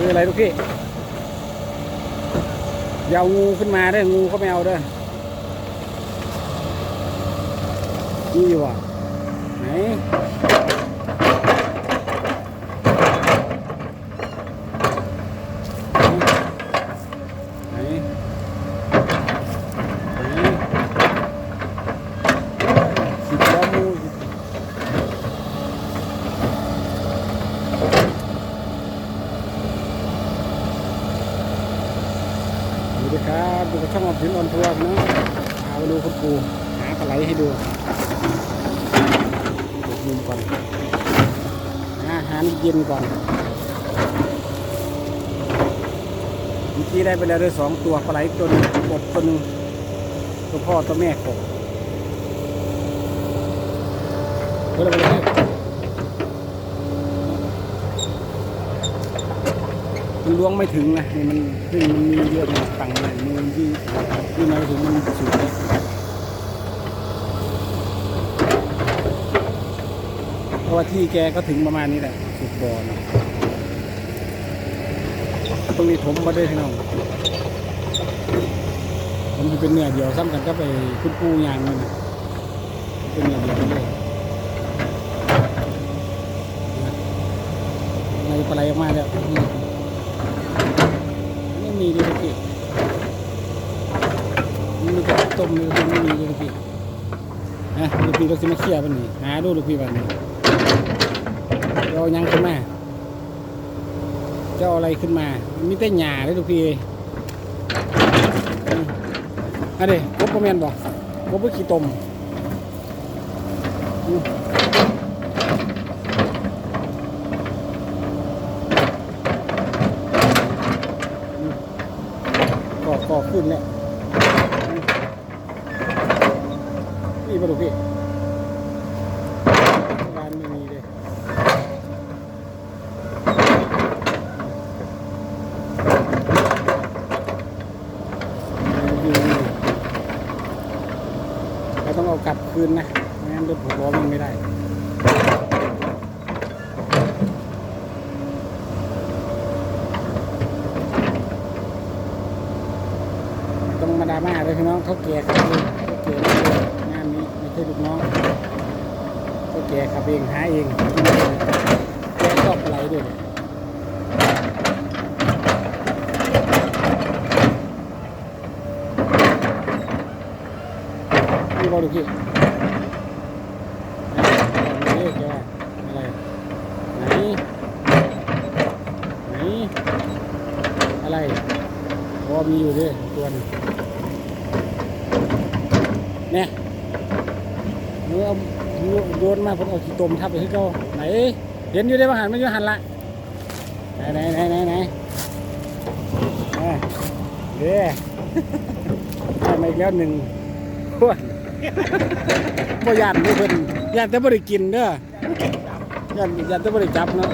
คืออะไรลูกพี่อย่างูขึ้นมาด้วยงูเขาไม่เอาด้วยนี่อยู่อะไหนไหนสิบล้องูอีก สวัสดีครับดูกระช่องออมสินออนทัวร์นะพาไปดูคุณปูหาปลาไหลให้ ดูดูมุมก่อนอาหารเย็นก่อนเมื่อกี้ได้ไปแล้วด้วยสองตัวปลาไหลตัวนึงกบตัวนึงตัวพ่อตัวแม่กบเฮ้ยไปเลยมันล้วงไม่ถึงนะมันซึ่งมันมีเยอะมันฝั่งไหนมือที่ที่มาถึงมันสูงเพ ราะว่าที่แกก็ถึงประมาณนี้แหละสุดบ่อนะตรงนี้ถมมาด้วยที่น้องผมจะเป็นเนื้อเดียวซ้ำกันก็ไปคุณปูยางนี่นะเป็นเนื้อเดียวกันเลยในปลาไหลออกมาแล้วนี่ไม่มีเลยพี่มันมีแต่ต้มเลยไม่มีเลยพี่นะลูกพี่ก็จะมาเคลียร์บันนี้หาดูลูกพี่บันนี้ เจ้ายังขึ้นมาเจ้าอะไรขึ้นมามีแต่หญ้าเลยลูกพี่อันนี้กบประเมียนบอกกบไปขี้ตมอืมก็ก็ขึ้นแล้วนี่ปะลูพี่ร้านไม่มีเลย เราต้องเอากลับ คืนนะไม่งั้นรถหกล้อมันไม่ได้ต้องมาดราม่าเลยพี่น้องเขาแก่ขับเองเขาแก่ขับเองานนี้ไม่ใช่ลูกน้องเขาแก่ขับเองหาเองแกชอบอะไรด้วยเนี่บอลลูกพี่ไหนบอกมาดิแกว่าอะไรไหนไหนอะไรพ อมีอยู่ด้วยตัวนึงเนี่ยเนื้อโยนมาผมเอาขี้ตมทับไปที่เขาไหน เห็นอยู่ได้ว่าหันมันอยู่หันละไหนไหนไหนไหนไหนอะเด้ได้มาอีกแล้วหนึ่งพวกบ่ยานเด้อเพิ่นยานแต่บ่ได้กินเด้อยานยานแต่บ่ได้จับเนาะ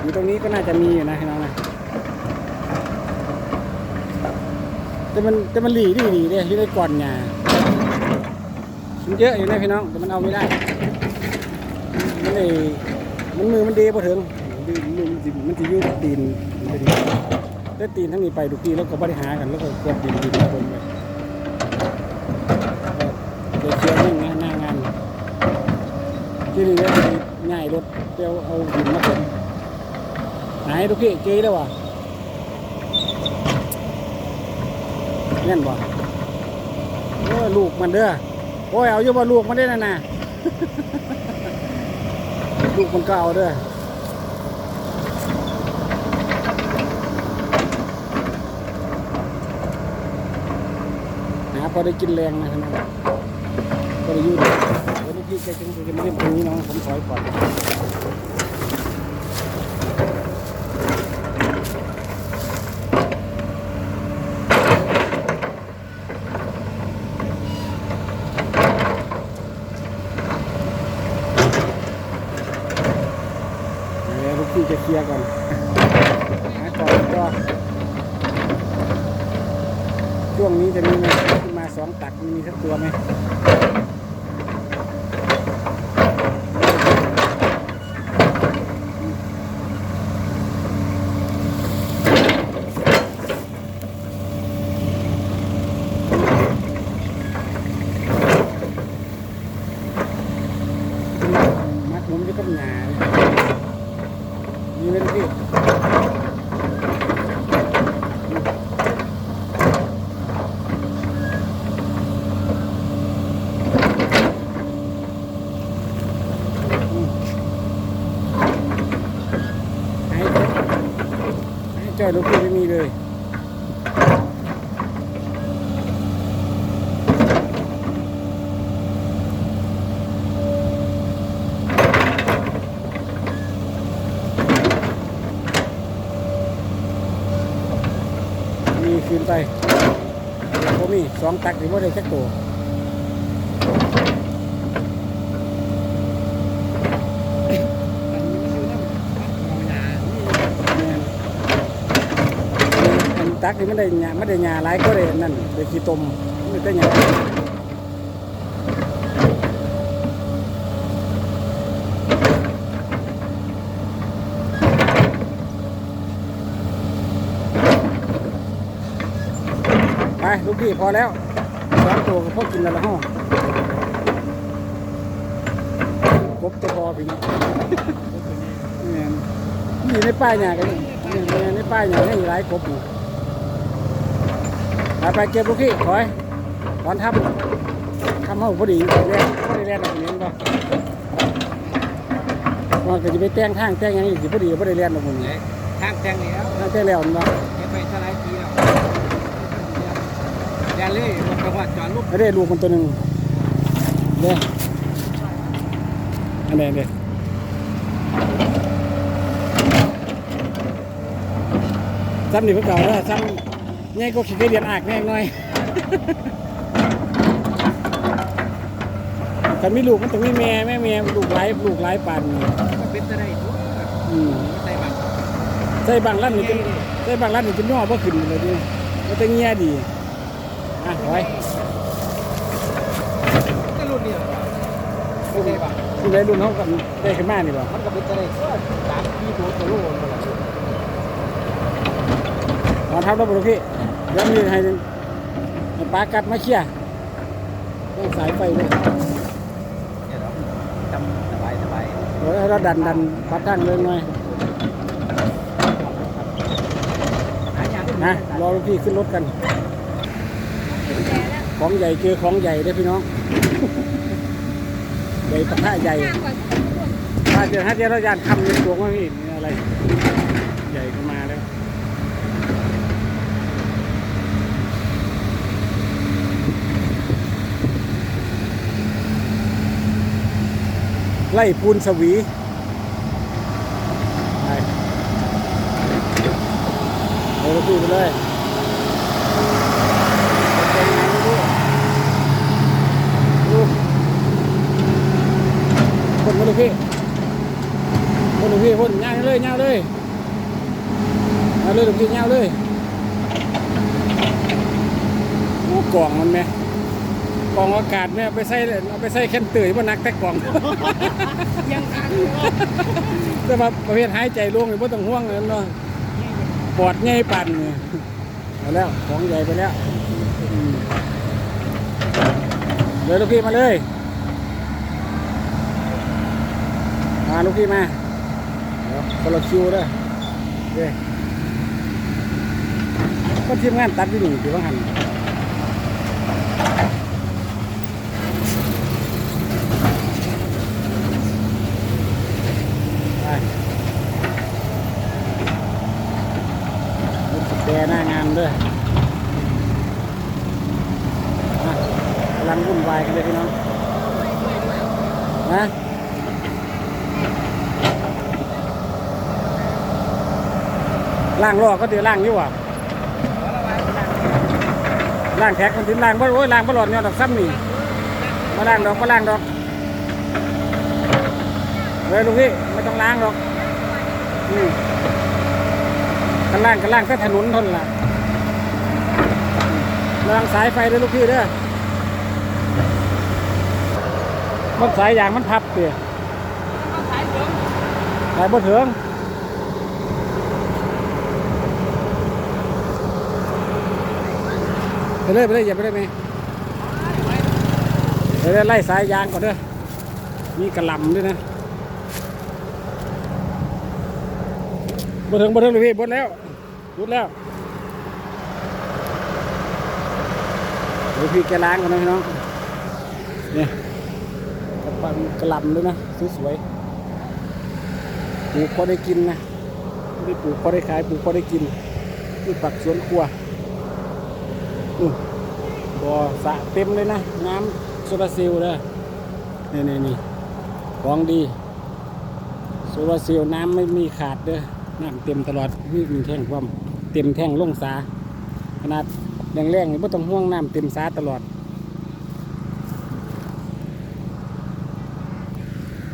อยู่ตรงนี้ก็น่าจะมีอยู่นะพี่น้องนะ แต่มันแต่มันหลีดีดีเด้อยู่ในก่อนหญ้ามันเยอะอยู่นะพี่น้องแต่มันเอาไม่ได้มันเลยมันมือมันเดบ่ถึงมือมือมันสิมันสิอยู่ตีนมันเป็นได้ตีนทั้งนี้ไปทุกทีแล้วก็บริหารกันแล้วก็กดดินดินลงไปเดี๋ยวเคลียร์นี่งานหน้างานที่นี่เนี่ยง่ายรถเดี๋ยวเอาหินมาเป็นไหนดูพี่เจอแล้ววะ เงี้ยบ่เออลูกมันเด้อโอ้ยเอาอยู่บ่ลูกมันได้นะน่ะลูกมันก็เอาเด้อหาพอได้กินแรงนะท่านนะก็เลยยืดเดี๋ยวลูกพี่แกจึงจะมาเล่นตรงนี้น้องผมถอยก่อนเดี๋ยวลูกพี่จะเคลียร์ก่อนหาก่อนก็ช่วงนี้จะมีไหมขึ้นมาสองตักมีสักตัวไหม มีไหมลูกพี่อืมให้ใหลูกพี่ไม่มีเลยมีคืนไปผมมีสองตักหรือว่าได้แค่ตัวอัน ตักนี่มันได้หยาไม่ได้หยาหลายก็ได้นั่นได้ขี้ตมไม่ได้หยาไปลูกพี่พอแล้วสองตัวก็พอกินแล้วละห้องกบจะพอพี่น้องนี่ในป้ายหยากันนี่เนี่ยในป้ายหยาให้หลายกบอยู่ ไปไปเก็บลูกพี่ถอยถอนทับทำห้องพอดีแรงพอดีแรงแบบนี้ก็มันก็จะไปแต่งทางแต่งอย่างนี้สิพอดีพอดีแรงแบบนี้ทางแทงแล้วทางแต่งแล้วมันบ่เก็บไปเท่าไรปีแล้วอย่าเลยมันจังหวัดจอดลูกไม่ได้ลูกมันตัวหนึ่งเด้อันไหนเด้ซ้ำนี่เพิ่งเก่าแล้วซ้ำ ง่ายก็ขี้เกียจเรียนอากแน่หน่อยคันมีลูกมันต้องมีแม่แม่แม่ลูกหลายลูกหลายปันก็เป็นอะไรทุกอืมใส่บัตรใส่บางลั่นนี่เป็นใส่บางลั่นนี่เป็นย่อบ่ขึ้นเลยดิมันจะเงียดีอะไว้ก็รุ่นนี้ไม่ใช่บัตรที่ได้รุ่นเขากันได้ขึ้นมานี่บ่มันก็เป็นอะไรสามปีตัวตัวลูกนอนทับแล้วบ่ลูกพี่ เดี๋ยวมีให้ให้ปลากัดมาเคลียร์ต้องสายไฟด้วยเนี่ยเราจำสบายสบายเดี๋ยวให้เราดันดันปัดทางเลยหน่อยหาอย่างนะรอลูกพี่ขึ้นรถกัน ของใหญ่เจอของใหญ่เด้อพี่น้องใหญ่ปะทะใหญ่ถ้าเจอถ้าเจอเรายานคำเป็นตัวว่าพี่นี่อะไร ใหญ่ขึ้นมาแล้ว ล่ปูนสวีไปเอาลูกพี่ไปเลยเป็นไงไม่รู้ดูคนมาลูกพี่คนลูกพี่คนย่างเลยย่างเลยย่างเลยลูกพี่ย่างเลยโอ้กล่องมันไหม กล่องอากาศเนี่ยเอาไปใส่เอาไปใส่แค่นตื่นว่านักแต่กล่อง ยังทันแต่ว่าประเภทหายใจล่วงนี่ไม่ต้องห่วงเลยเนาะปอดใหญ่ปั่นเนี่ยมาแล้วของใหญ่ไปแล้วอืมเลยลูกพี่มาเลยมาลูกพี่มาเดี๋ยวคนละคิวเด้อเด้ก็ทีมงานตัดอยู่นี่ถือว่าหันไปรถสแกนหน้างานเด้วยกำลังวุ่นวายกันเลยพี่น้องนะล่างล้อก็เดี๋ยวล่างนี่หว่าล่างแท็กมันถึงล่างบ่โอ้ยล่างบ่หลอดเนี่ยดอกซ้ำนี่มาล่างดอกมาล่างดอกเฮ้ยลุงพี่ไม่ต้องล้างหรอกอืมกันล่างกันล่างก็ถนนทนละ ระวังสายไฟด้วยลูกพี่เด้อมันสายยางมันพับเตี๋ยสายบ่เถืองไปเลยไปเลยอย่าไปเลยไหมไปเลยไล่สายยางก่อนเด้อมีกระลำด้วยนะบ่ถึงบ่ถึงเลยพี่บดแล้วรุดแล้ว ดี๋ยวพี่แกล้างกันนะพี่น้องเนี่ยกระปันกระลำด้วยนะสวยๆปลูกพอได้กินนะไม่ได้ปลูกพอได้ขายปลูกพอได้กินที่ปักสวนครัวอือบ่อสระเต็มเลยนะ น้ำโซลาร์เซลล์เลยนี่นี่นี่ของดีโซลาร์เซลล์น้ำไม่มีขาดเด้อน้ำเต็มตลอดมีมีแท่งความเต็มแท่งลงสาขนาด แรงๆนี่ไม่ต้องห่วงน้ำเต็มสาตลอด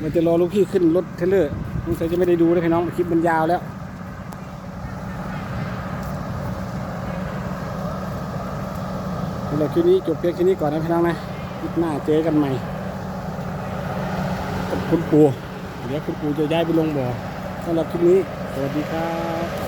มันจะรอลูกพี่ขึ้นรถเทเลอร์สงสัยจะไม่ได้ดูเลยพี่น้องคลิปมันยาวแล้วสำหรับคลิปนี้จบเพียงแค่นี้ก่อนนะพี่น้องนะคลิปหน้าเจอกันใหม่กับคุณปูเดี๋ยวคุณปูจะย้ายไปลงบ่อสำหรับคลิปนี้ สวัสดีครับ